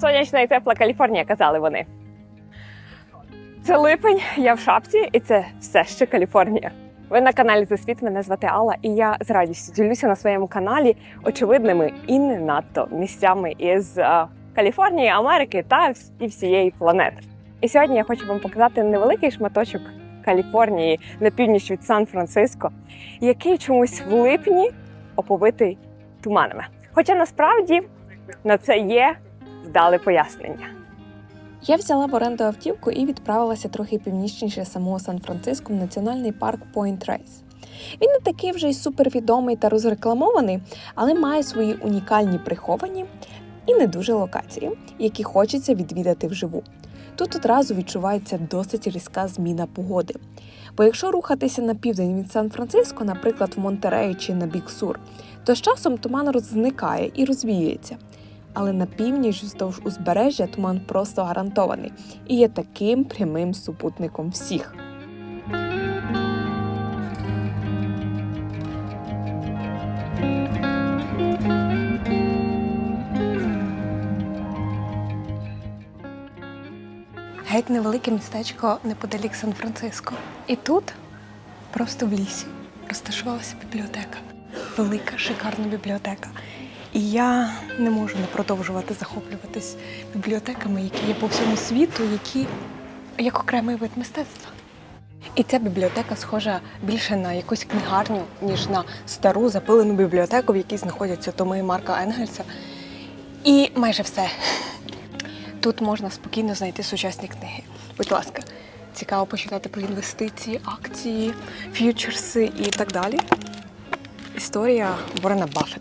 Сонячна і тепла Каліфорнія, казали вони. Це липень, я в шапці, і це все ще Каліфорнія. Ви на каналі «За світ», мене звати Алла, і я з радістю ділюся на своєму каналі очевидними і не надто місцями із е, Каліфорнії, Америки та і всієї планети. І сьогодні я хочу вам показати невеликий шматочок Каліфорнії на північ від Сан-Франциско, який чомусь в липні оповитий туманами. Хоча насправді на це є вдале пояснення. Я взяла в оренду автівку і відправилася трохи північніше самого Сан-Франциско в національний парк Point Reyes. Він не такий вже й супервідомий та розрекламований, але має свої унікальні приховані і не дуже локації, які хочеться відвідати вживу. Тут одразу відчувається досить різка зміна погоди. Бо якщо рухатися на південь від Сан-Франциско, наприклад, в Монтереї чи на Бік-Сур, то з часом туман розникає і розвіюється. Але на північ вздовж узбережжя туман просто гарантований і є таким прямим супутником всіх. Геть невелике містечко неподалік Сан-Франциско. І тут, просто в лісі, розташувалася бібліотека. Велика, шикарна бібліотека. І я не можу не продовжувати захоплюватись бібліотеками, які є по всьому світу, які як окремий вид мистецтва. І ця бібліотека схожа більше на якусь книгарню, ніж на стару запилену бібліотеку, в якій знаходяться томи Марка Енгельса. І майже все. Тут можна спокійно знайти сучасні книги. Будь ласка, цікаво почитати про інвестиції, акції, ф'ючерси і так далі. Історія Ворена Баффета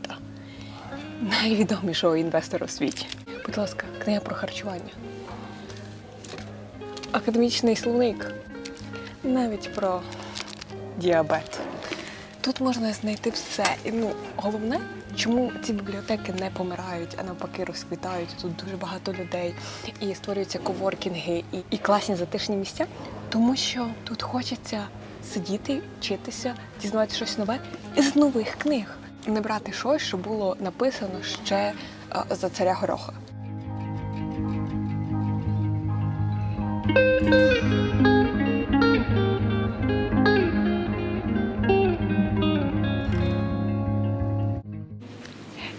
найвідомішого інвестора у світі. Будь ласка, книга про харчування. Академічний словник. Навіть про діабет. Тут можна знайти все. І ну, головне, чому ці бібліотеки не помирають, а навпаки розквітають. Тут дуже багато людей і створюються коворкінги і, і класні затишні місця, тому що тут хочеться сидіти, вчитися, дізнаватися щось нове із нових книг не брати щось, що було написано ще е, за царя Гороха.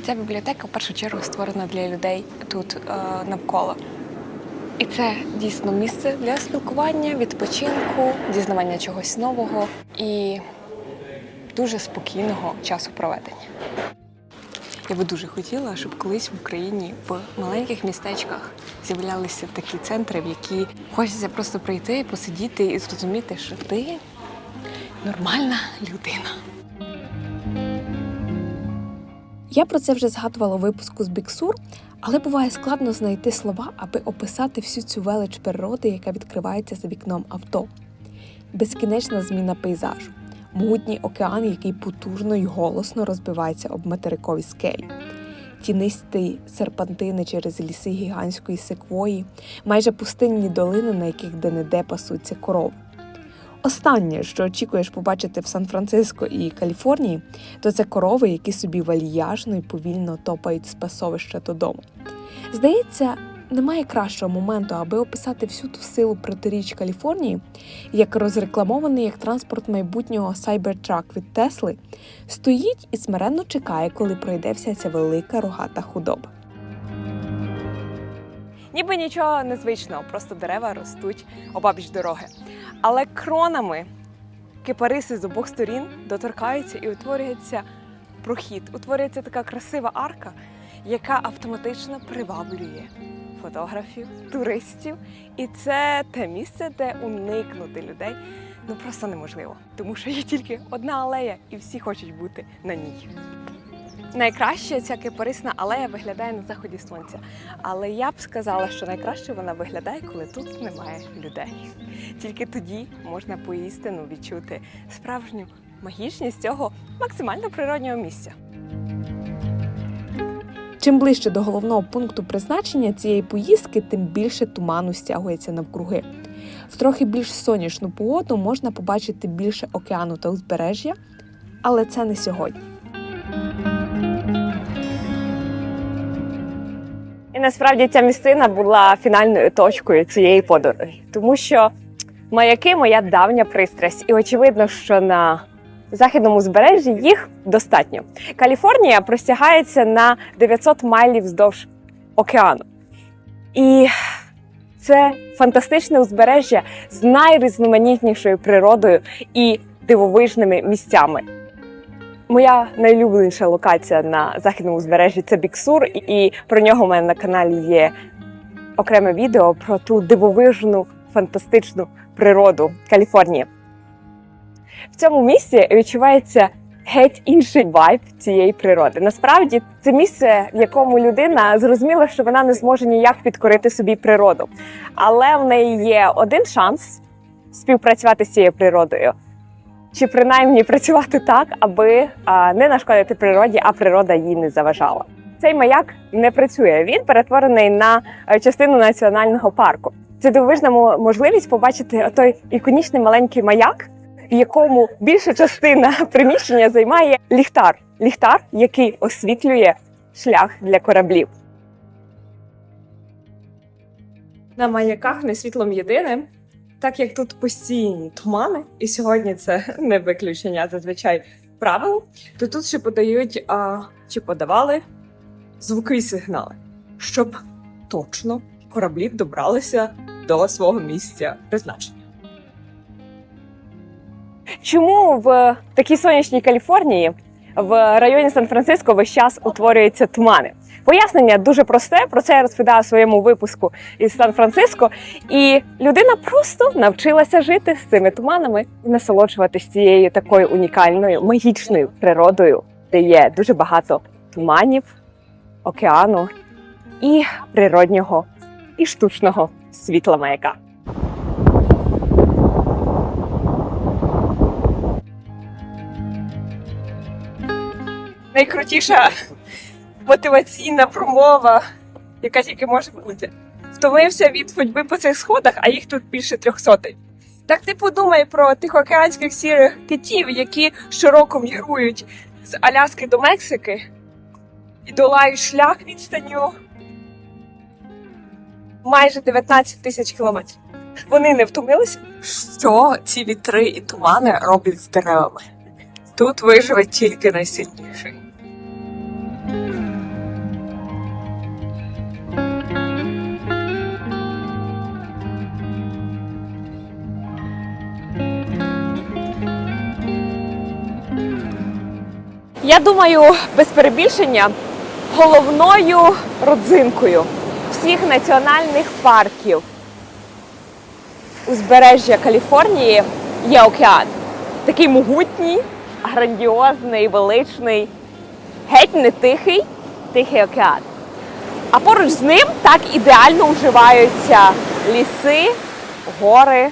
Ця бібліотека в першу чергу створена для людей тут е, навколо. І це дійсно місце для спілкування, відпочинку, дізнавання чогось нового і дуже спокійного часу проведення. Я би дуже хотіла, щоб колись в Україні в маленьких містечках з'являлися такі центри, в які хочеться просто прийти, посидіти і зрозуміти, що ти нормальна людина. Я про це вже згадувала у випуску з Біксур, але буває складно знайти слова, аби описати всю цю велич природи, яка відкривається за вікном авто. Безкінечна зміна пейзажу могутній океан, який потужно й голосно розбивається об материкові скелі. Тінисті серпантини через ліси гігантської секвої, майже пустинні долини, на яких де-не-де пасуться корови. Останнє, що очікуєш побачити в Сан-Франциско і Каліфорнії, то це корови, які собі вальяжно і повільно топають з пасовища додому. Здається, немає кращого моменту, аби описати всю ту силу протиріч Каліфорнії, як розрекламований як транспорт майбутнього Cybertruck від Тесли, стоїть і смиренно чекає, коли пройде вся ця велика рогата худоба. Ніби нічого незвичного, просто дерева ростуть обабіч дороги. Але кронами кипариси з обох сторін доторкаються і утворюється прохід. Утворюється така красива арка, яка автоматично приваблює фотографів, туристів. І це те місце, де уникнути людей ну просто неможливо. Тому що є тільки одна алея, і всі хочуть бути на ній. Найкраще ця кипарисна алея виглядає на заході сонця. Але я б сказала, що найкраще вона виглядає, коли тут немає людей. Тільки тоді можна поістину відчути справжню магічність цього максимально природнього місця. Чим ближче до головного пункту призначення цієї поїздки, тим більше туману стягується навкруги. В трохи більш сонячну погоду можна побачити більше океану та узбережжя, але це не сьогодні. І насправді ця місцина була фінальною точкою цієї подорожі, тому що маяки моя давня пристрасть, і очевидно, що на західному узбережжі їх достатньо. Каліфорнія простягається на 900 майлів вздовж океану. І це фантастичне узбережжя з найрізноманітнішою природою і дивовижними місцями. Моя найулюбленіша локація на західному узбережжі це Біксур, і про нього у мене на каналі є окреме відео про ту дивовижну, фантастичну природу Каліфорнії. В цьому місці відчувається геть інший вайб цієї природи. Насправді це місце, в якому людина зрозуміла, що вона не зможе ніяк підкорити собі природу. Але в неї є один шанс співпрацювати з цією природою. Чи принаймні працювати так, аби а, не нашкодити природі, а природа їй не заважала. Цей маяк не працює. Він перетворений на е, частину національного парку. Це дивовижна можливість побачити той іконічний маленький маяк, в якому більша частина приміщення займає ліхтар. Ліхтар, який освітлює шлях для кораблів. На маяках не світлом єдине, так як тут постійні тумани, і сьогодні це не виключення зазвичай правил, то тут ще подають а, чи подавали звукові сигнали, щоб точно кораблі добралися до свого місця призначення. Чому в такій сонячній Каліфорнії в районі Сан-Франциско весь час утворюються тумани? Пояснення дуже просте. Про це я розповідала в своєму випуску із Сан-Франциско. І людина просто навчилася жити з цими туманами і насолоджуватися цією такою унікальною магічною природою, де є дуже багато туманів, океану і природнього і штучного світла маяка. Найкрутіша мотиваційна промова, яка тільки може бути. Втомився від ходьби по цих сходах, а їх тут більше трьохсоти. Так ти подумай про тихоокеанських сірих китів, які щороку мігрують з Аляски до Мексики і долають шлях відстанню майже 19 тисяч кілометрів. Вони не втомилися. Що ці вітри і тумани роблять з деревами? Тут виживе тільки найсильніший. Я думаю, без перебільшення, головною родзинкою всіх національних парків узбережжя Каліфорнії є океан. Такий могутній, грандіозний, величний, геть не тихий, тихий океан. А поруч з ним так ідеально уживаються ліси, гори.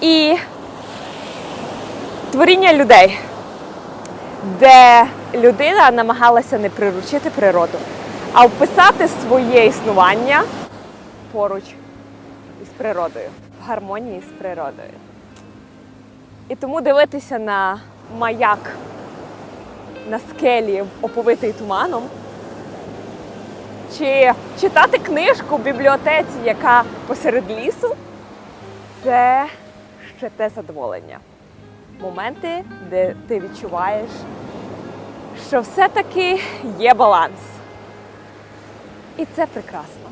І творіння людей, де людина намагалася не приручити природу, а вписати своє існування поруч із природою, в гармонії з природою. І тому дивитися на маяк на скелі, оповитий туманом, чи читати книжку в бібліотеці, яка посеред лісу, це ще те задоволення моменти, де ти відчуваєш, що все-таки є баланс. І це прекрасно.